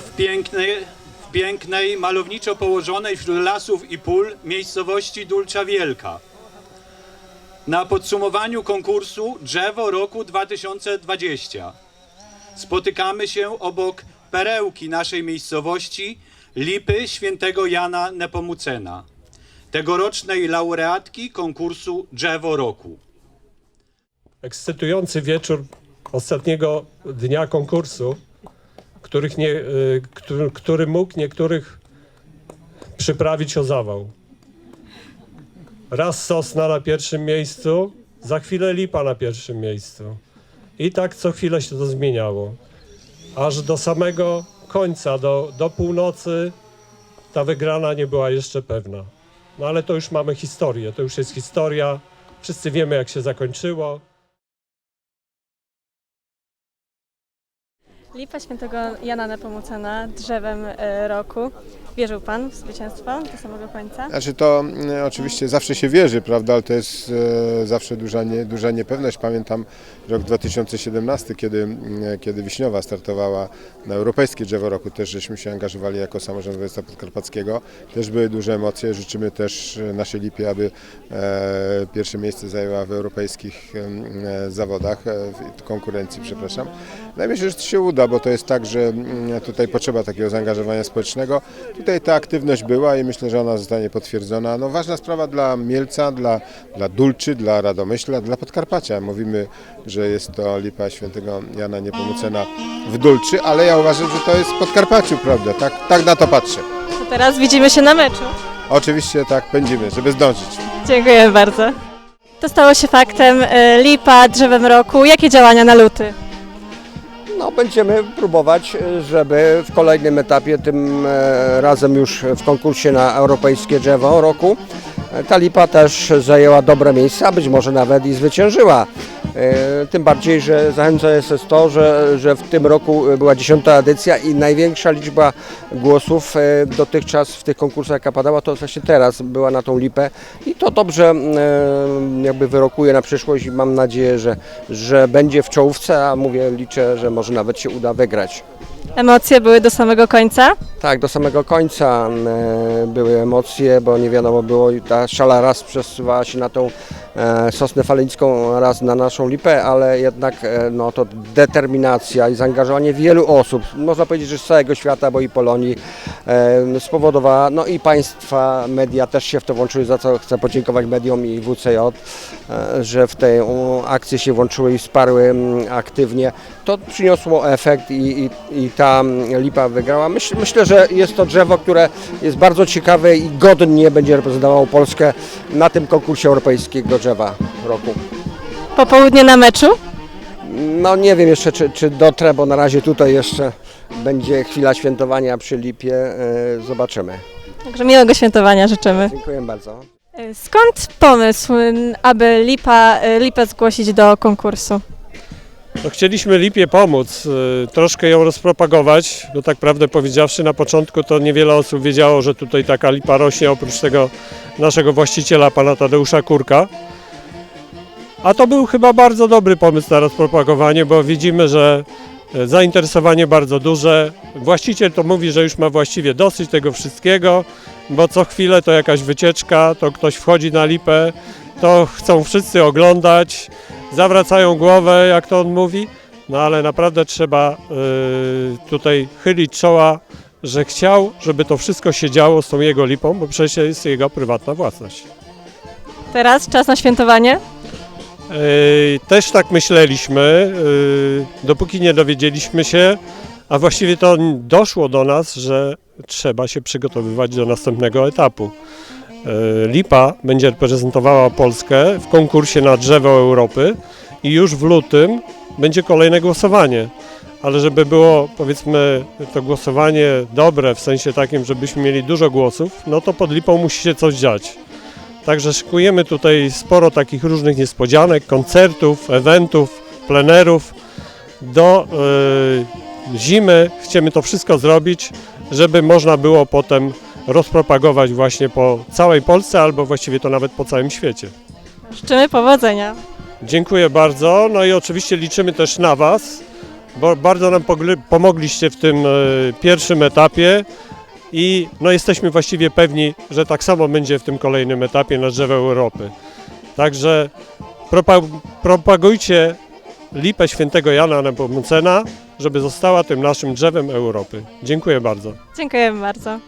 w pięknej, w pięknej, malowniczo położonej wśród lasów i pól miejscowości Dulcza Wielka. Na podsumowaniu konkursu Drzewo Roku 2020 spotykamy się obok perełki naszej miejscowości Lipy Świętego Jana Nepomucena, tegorocznej laureatki konkursu Drzewo Roku. ekscytujący wieczór ostatniego dnia konkursu, których nie, y, który, który mógł niektórych przyprawić o zawał. Raz sosna na pierwszym miejscu, za chwilę lipa na pierwszym miejscu. I tak co chwilę się to zmieniało. Aż do samego końca, do, do północy, ta wygrana nie była jeszcze pewna. No ale to już mamy historię, to już jest historia. Wszyscy wiemy, jak się zakończyło. Lipa Świętego Jana Nepomucena drzewem e, roku. Wierzył Pan w zwycięstwo do samego końca? Znaczy to e, oczywiście zawsze się wierzy, prawda, ale to jest e, zawsze duża, nie, duża niepewność. Pamiętam rok 2017, kiedy, e, kiedy Wiśniowa startowała na Europejskie Drzewo Roku, też żeśmy się angażowali jako samorząd województwa podkarpackiego. Też były duże emocje, życzymy też e, naszej Lipie, aby pierwsze miejsce zajęła w europejskich zawodach, w konkurencji, przepraszam. No że to się uda, bo to jest tak, że mm, tutaj potrzeba takiego zaangażowania społecznego. Tutaj ta aktywność była i myślę, że ona zostanie potwierdzona. No ważna sprawa dla Mielca, dla, dla Dulczy, dla Radomyśla, dla Podkarpacia. Mówimy, że jest to Lipa Świętego Jana Niepomucena w Dulczy, ale ja uważam, że to jest w Podkarpaciu, prawda? Tak, tak na to patrzę. To teraz widzimy się na meczu. Oczywiście tak pędzimy, żeby zdążyć. Dziękuję bardzo. To stało się faktem. e, Lipa drzewem roku. Jakie działania na luty? No, będziemy próbować, żeby w kolejnym etapie, tym e, razem już w konkursie na Europejskie Drzewo Roku, e, ta lipa też zajęła dobre miejsce, a być może nawet i zwyciężyła. E, Tym bardziej, że zachęcające jest to, że, że w tym roku była dziesiąta edycja i największa liczba głosów e, dotychczas w tych konkursach, jaka padała, to właśnie teraz była na tą lipę i to dobrze e, jakby wyrokuje na przyszłość i mam nadzieję, że, że będzie w czołówce, a mówię, liczę, że może nawet się uda wygrać. Emocje były do samego końca. Tak, do samego końca były emocje, bo nie wiadomo było, i ta szala raz przesuwała się na tą sosnę falenicką, raz na naszą lipę, ale jednak e, no, to determinacja i zaangażowanie wielu osób, można powiedzieć, że z całego świata, bo i Polonii e, spowodowała, no i państwa, media też się w to włączyły, za co chcę podziękować mediom i WCJ, e, że w tę akcję się włączyły i wsparły aktywnie. To przyniosło efekt i, i, i ta lipa wygrała. Myśl, myślę, że jest to drzewo, które jest bardzo ciekawe i godnie będzie reprezentowało Polskę na tym konkursie europejskiego drzewa roku. Popołudnie na meczu. No nie wiem jeszcze, czy, czy dotrę, bo na razie tutaj jeszcze będzie chwila świętowania przy lipie. E, Zobaczymy. Także miłego świętowania życzymy. Dziękuję bardzo. E, Skąd pomysł, aby Lipa, e, Lipę zgłosić do konkursu? No, chcieliśmy Lipie pomóc, y, troszkę ją rozpropagować, bo tak prawdę powiedziawszy na początku to niewiele osób wiedziało, że tutaj taka lipa rośnie oprócz tego naszego właściciela, pana Tadeusza Kurka. A to był chyba bardzo dobry pomysł na rozpropagowanie, bo widzimy, że e, zainteresowanie bardzo duże. Właściciel to mówi, że już ma właściwie dosyć tego wszystkiego, bo co chwilę to jakaś wycieczka, to ktoś wchodzi na lipę, to chcą wszyscy oglądać, zawracają głowę, jak to on mówi. No ale naprawdę trzeba y, tutaj chylić czoła, że chciał, żeby to wszystko się działo z tą jego lipą, bo przecież jest jego prywatna własność. Teraz czas na świętowanie. Yy, Też tak myśleliśmy, yy, dopóki nie dowiedzieliśmy się, a właściwie to doszło do nas, że trzeba się przygotowywać do następnego etapu. Yy, Lipa będzie reprezentowała Polskę w konkursie na drzewo Europy i już w lutym będzie kolejne głosowanie. Ale żeby było, powiedzmy, to głosowanie dobre, w sensie takim, żebyśmy mieli dużo głosów, no to pod Lipą musi się coś dziać. Także szykujemy tutaj sporo takich różnych niespodzianek, koncertów, eventów, plenerów. Do y, zimy chcemy to wszystko zrobić, żeby można było potem rozpropagować właśnie po całej Polsce albo właściwie to nawet po całym świecie. Życzymy powodzenia. Dziękuję bardzo. No i oczywiście liczymy też na Was, bo bardzo nam pomogliście w tym e, pierwszym etapie i no, jesteśmy właściwie pewni, że tak samo będzie w tym kolejnym etapie na drzewo Europy. Także propa- propagujcie lipę świętego Jana Nepomucena, żeby została tym naszym drzewem Europy. Dziękuję bardzo. Dziękujemy bardzo.